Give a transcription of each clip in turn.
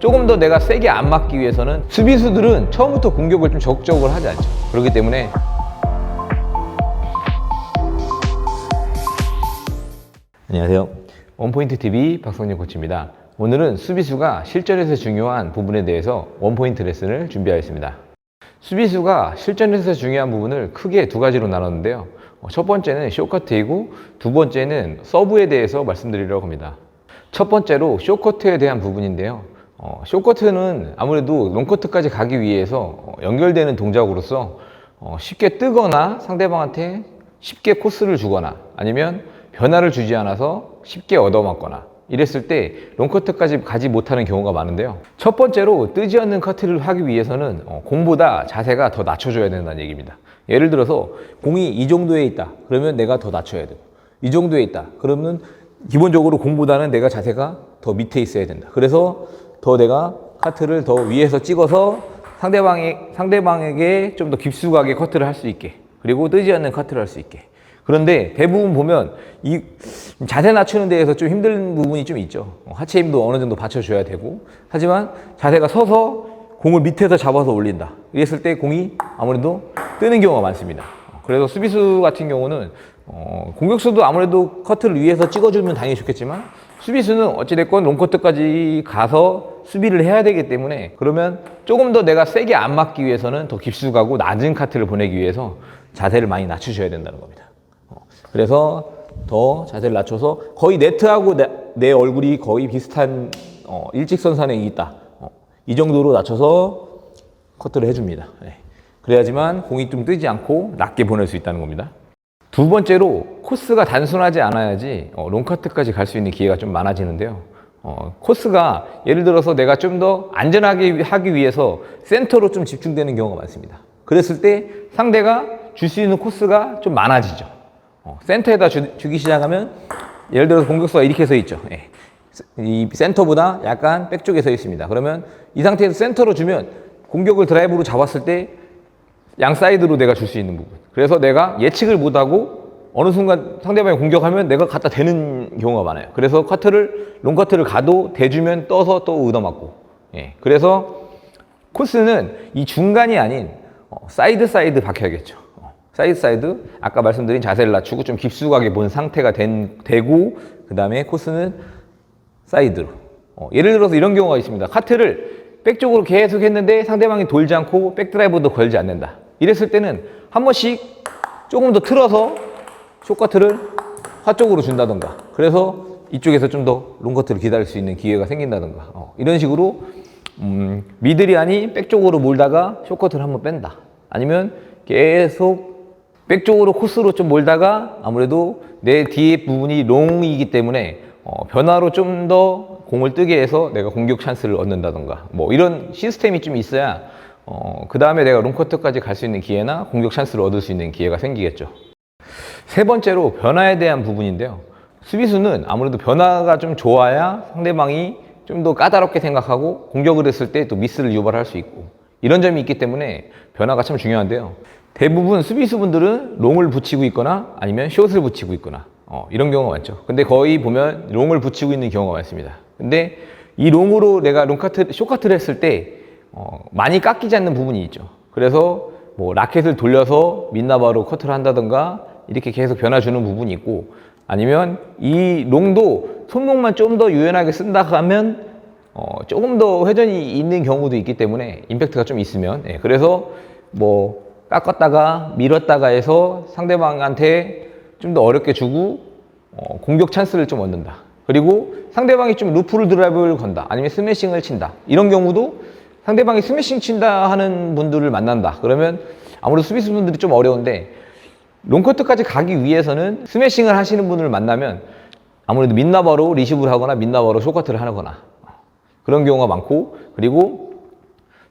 조금 더 내가 세게 안 맞기 위해서는 수비수들은 처음부터 공격을 좀 적극적으로 하지 않죠. 그렇기 때문에 안녕하세요. 원포인트 TV 박성진 코치입니다. 오늘은 수비수가 실전에서 중요한 부분에 대해서 원포인트 레슨을 준비하였습니다. 수비수가 실전에서 중요한 부분을 크게 두 가지로 나눴는데요. 어, 첫 번째는 쇼커트이고 두 번째는 서브에 대해서 말씀드리려고 합니다. 첫 번째로 쇼커트에 대한 부분인데요. 어, 쇼커트는 아무래도 롱커트까지 가기 위해서 어, 연결되는 동작으로서 어, 쉽게 뜨거나 상대방한테 쉽게 코스를 주거나 아니면 변화를 주지 않아서 쉽게 얻어맞거나 이랬을 때 롱커트까지 가지 못하는 경우가 많은데요. 첫 번째로 뜨지 않는 커트를 하기 위해서는 어, 공보다 자세가 더 낮춰줘야 된다는 얘기입니다. 예를 들어서 공이 이 정도에 있다. 그러면 내가 더 낮춰야 되고 이 정도에 있다. 그러면 기본적으로 공보다는 내가 자세가 더 밑에 있어야 된다. 그래서 더 내가 카트를 더 위에서 찍어서 상대방이, 상대방에게 좀 더 깊숙하게 커트를 할 수 있게 그리고 뜨지 않는 커트를 할 수 있게 그런데 대부분 보면 이 자세 낮추는 데에서 좀 힘든 부분이 좀 있죠. 어, 하체 힘도 어느 정도 받쳐줘야 되고 하지만 자세가 서서 공을 밑에서 잡아서 올린다. 이랬을 때 공이 아무래도 뜨는 경우가 많습니다. 어, 그래서 수비수 같은 경우는 어, 공격수도 아무래도 커트를 위에서 찍어주면 당연히 좋겠지만 수비수는 어찌됐건 롱커트까지 가서 수비를 해야 되기 때문에 그러면 조금 더 내가 세게 안 맞기 위해서는 더 깊숙하고 낮은 카트를 보내기 위해서 자세를 많이 낮추셔야 된다는 겁니다. 어, 그래서 더 자세를 낮춰서 거의 네트하고 내, 내 얼굴이 거의 비슷한 어, 일직선상에 있다. 어, 이 정도로 낮춰서 커트를 해줍니다. 네. 그래야지만 공이 좀 뜨지 않고 낮게 보낼 수 있다는 겁니다. 두 번째로 코스가 단순하지 않아야지 어, 롱커트까지 갈 수 있는 기회가 좀 많아지는데요. 어, 코스가 예를 들어서 내가 좀 더 안전하게 하기 위해서 센터로 좀 집중되는 경우가 많습니다. 그랬을 때 상대가 줄 수 있는 코스가 좀 많아지죠. 어, 센터에다 주, 기 시작하면 예를 들어서 공격수가 이렇게 서 있죠. 예. 이 센터보다 약간 백 쪽에 서 있습니다. 그러면 이 상태에서 센터로 주면 공격을 드라이브로 잡았을 때 양 사이드로 내가 줄 수 있는 부분. 그래서 내가 예측을 못하고 어느 순간 상대방이 공격하면 내가 갖다 대는 경우가 많아요. 그래서 커트를 롱 커트를 가도 대주면 떠서 또 얻어맞고. 예. 그래서 코스는 이 중간이 아닌 어, 사이드 사이드 박혀야겠죠. 어, 사이드 사이드 아까 말씀드린 자세를 낮추고 좀 깊숙하게 본 상태가 된, 되고 그 다음에 코스는 사이드로. 어, 예를 들어서 이런 경우가 있습니다. 카트를 백 쪽으로 계속 했는데 상대방이 돌지 않고 백 드라이브도 걸지 않는다. 이랬을 때는 한 번씩 조금 더 틀어서 쇼커트를 화 쪽으로 준다던가. 그래서 이쪽에서 좀 더 롱커트를 기다릴 수 있는 기회가 생긴다던가. 어, 이런 식으로 음, 미들이 아닌 백 쪽으로 몰다가 쇼커트를 한번 뺀다. 아니면 계속 백 쪽으로 코스로 좀 몰다가 아무래도 내 뒤에 부분이 롱이기 때문에 어, 변화로 좀 더 공을 뜨게 해서 내가 공격 찬스를 얻는다던가 뭐 이런 시스템이 좀 있어야 어, 그 다음에 내가 롱커트까지 갈 수 있는 기회나 공격 찬스를 얻을 수 있는 기회가 생기겠죠. 세 번째로 변화에 대한 부분인데요. 수비수는 아무래도 변화가 좀 좋아야 상대방이 좀 더 까다롭게 생각하고 공격을 했을 때 또 미스를 유발할 수 있고 이런 점이 있기 때문에 변화가 참 중요한데요. 대부분 수비수분들은 롱을 붙이고 있거나 아니면 숏을 붙이고 있거나 어, 이런 경우가 많죠. 근데 거의 보면 롱을 붙이고 있는 경우가 많습니다. 근데 이 롱으로 내가 롱카트, 숏카트를 했을 때 어, 많이 깎이지 않는 부분이 있죠. 그래서 뭐 라켓을 돌려서 민나바로 커트를 한다던가 이렇게 계속 변화 주는 부분이 있고 아니면 이 롱도 손목만 좀 더 유연하게 쓴다 하면 어, 조금 더 회전이 있는 경우도 있기 때문에 임팩트가 좀 있으면 예, 그래서 뭐 깎았다가 밀었다가 해서 상대방한테 좀 더 어렵게 주고 어, 공격 찬스를 좀 얻는다. 그리고 상대방이 좀 루프를 드라이브를 건다. 아니면 스매싱을 친다. 이런 경우도 상대방이 스매싱 친다 하는 분들을 만난다. 그러면 아무래도 수비수분들이 좀 어려운데 롱커트까지 가기 위해서는 스매싱을 하시는 분을 만나면 아무래도 민나바로 리시브를 하거나 민나바로 쇼커트를 하거나 그런 경우가 많고 그리고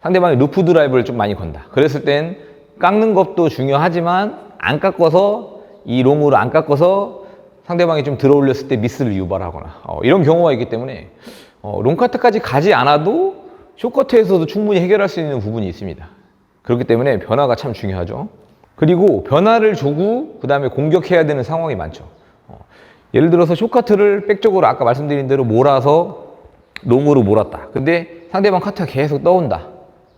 상대방이 루프 드라이브를 좀 많이 건다. 그랬을 땐 깎는 것도 중요하지만 안 깎아서 이 롱으로 안 깎아서 상대방이 좀 들어올렸을 때 미스를 유발하거나 어, 이런 경우가 있기 때문에 어, 롱커트까지 가지 않아도 쇼커트에서도 충분히 해결할 수 있는 부분이 있습니다. 그렇기 때문에 변화가 참 중요하죠. 그리고 변화를 주고 그 다음에 공격해야 되는 상황이 많죠. 어, 예를 들어서 쇼커트를 백쪽으로 아까 말씀드린 대로 몰아서 롱으로 몰았다. 근데 상대방 카트가 계속 떠온다.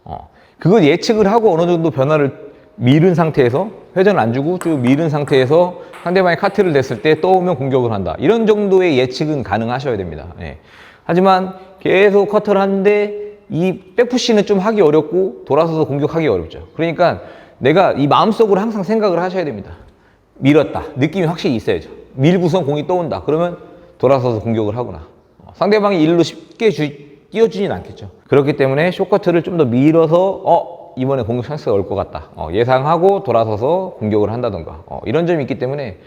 어, 그걸 예측을 하고 어느 정도 변화를 미룬 상태에서 회전을 안 주고 쭉 미룬 상태에서 상대방이 카트를 냈을 때 떠오면 공격을 한다. 이런 정도의 예측은 가능하셔야 됩니다. 예. 하지만 계속 커트를 하는데 이 백푸시는 좀 하기 어렵고 돌아서서 공격하기 어렵죠. 그러니까 내가 이 마음속으로 항상 생각을 하셔야 됩니다. 밀었다. 느낌이 확실히 있어야죠. 밀고선 공이 떠온다. 그러면 돌아서서 공격을 하구나. 어, 상대방이 일로 쉽게 주, 띄워주진 않겠죠. 그렇기 때문에 쇼커트를 좀 더 밀어서 어 이번에 공격 찬스가 올 것 같다. 어, 예상하고 돌아서서 공격을 한다던가 어, 이런 점이 있기 때문에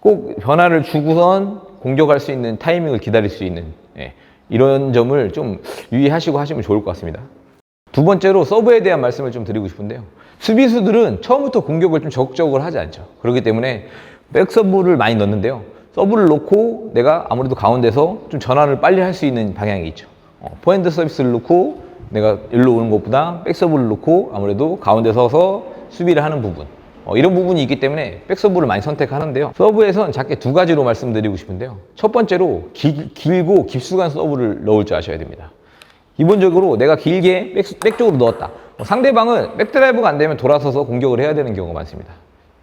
꼭 변화를 주고선 공격할 수 있는 타이밍을 기다릴 수 있는 예, 이런 점을 좀 유의하시고 하시면 좋을 것 같습니다. 두 번째로 서브에 대한 말씀을 좀 드리고 싶은데요. 수비수들은 처음부터 공격을 좀 적극적으로 하지 않죠. 그렇기 때문에 백서브를 많이 넣는데요. 서브를 놓고 내가 아무래도 가운데서 좀 전환을 빨리 할 수 있는 방향이 있죠. 어, 포핸드 서비스를 놓고 내가 일로 오는 것보다 백서브를 놓고 아무래도 가운데 서서 수비를 하는 부분. 어, 이런 부분이 있기 때문에 백서브를 많이 선택하는데요. 서브에선 작게 두 가지로 말씀드리고 싶은데요. 첫 번째로 길, 길고 깊숙한 서브를 넣을 줄 아셔야 됩니다. 기본적으로 내가 길게 백, 백 쪽으로 넣었다. 어, 상대방은 백드라이브가 안 되면 돌아서서 공격을 해야 되는 경우가 많습니다.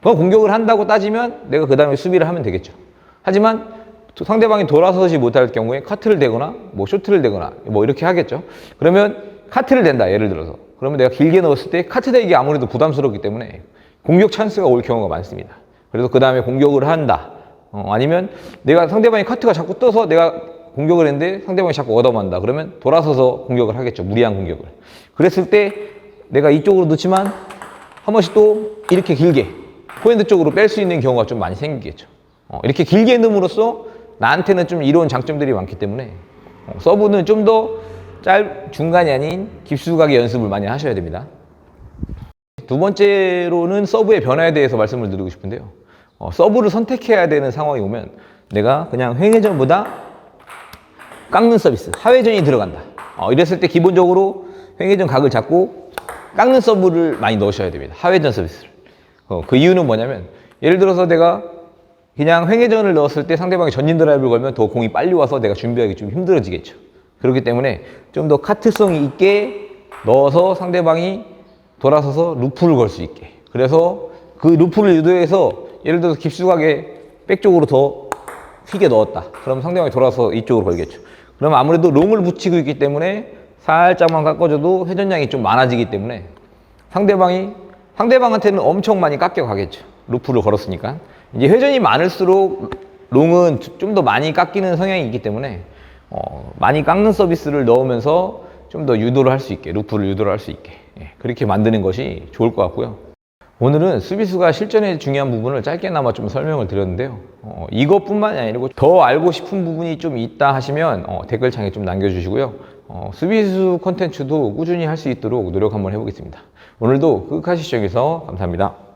그 공격을 한다고 따지면 내가 그 다음에 수비를 하면 되겠죠. 하지만 또 상대방이 돌아서지 못할 경우에 카트를 대거나 뭐 쇼트를 대거나 뭐 이렇게 하겠죠. 그러면 카트를 댄다 예를 들어서 그러면 내가 길게 넣었을 때 카트 대기 아무래도 부담스럽기 때문에 공격 찬스가 올 경우가 많습니다. 그래서 그 다음에 공격을 한다. 어, 아니면 내가 상대방이 카트가 자꾸 떠서 내가 공격을 했는데 상대방이 자꾸 얻어만다. 그러면 돌아서서 공격을 하겠죠. 무리한 공격을. 그랬을 때 내가 이쪽으로 넣지만 한 번씩 또 이렇게 길게 포핸드 쪽으로 뺄 수 있는 경우가 좀 많이 생기겠죠. 어, 이렇게 길게 넣음으로써 나한테는 좀 이로운 장점들이 많기 때문에 어, 서브는 좀 더 짧, 중간이 아닌 깊숙하게 연습을 많이 하셔야 됩니다. 두 번째로는 서브의 변화에 대해서 말씀을 드리고 싶은데요. 어, 서브를 선택해야 되는 상황이 오면 내가 그냥 횡회전보다 깎는 서비스, 하회전이 들어간다. 어, 이랬을 때 기본적으로 횡회전 각을 잡고 깎는 서브를 많이 넣으셔야 됩니다. 하회전 서비스를. 어, 그 이유는 뭐냐면 예를 들어서 내가 그냥 횡회전을 넣었을 때 상대방이 전진 드라이브를 걸면 더 공이 빨리 와서 내가 준비하기 좀 힘들어지겠죠. 그렇기 때문에 좀 더 카트성이 있게 넣어서 상대방이 돌아서서 루프를 걸 수 있게. 그래서 그 루프를 유도해서 예를 들어서 깊숙하게 백 쪽으로 더 휘게 넣었다. 그럼 상대방이 돌아서 이쪽으로 걸겠죠. 그럼 아무래도 롱을 붙이고 있기 때문에 살짝만 깎아줘도 회전량이 좀 많아지기 때문에 상대방이 상대방한테는 엄청 많이 깎여 가겠죠. 루프를 걸었으니까. 이제 회전이 많을수록 롱은 좀 더 많이 깎이는 성향이 있기 때문에 어, 많이 깎는 서비스를 넣으면서 좀 더 유도를 할 수 있게 루프를 유도를 할 수 있게 예, 그렇게 만드는 것이 좋을 것 같고요. 오늘은 수비수가 실전에 중요한 부분을 짧게나마 좀 설명을 드렸는데요. 어, 이것뿐만이 아니고 더 알고 싶은 부분이 좀 있다 하시면 어, 댓글창에 좀 남겨주시고요. 어, 수비수 콘텐츠도 꾸준히 할 수 있도록 노력 한번 해보겠습니다. 오늘도 끝까지 시청해서 감사합니다.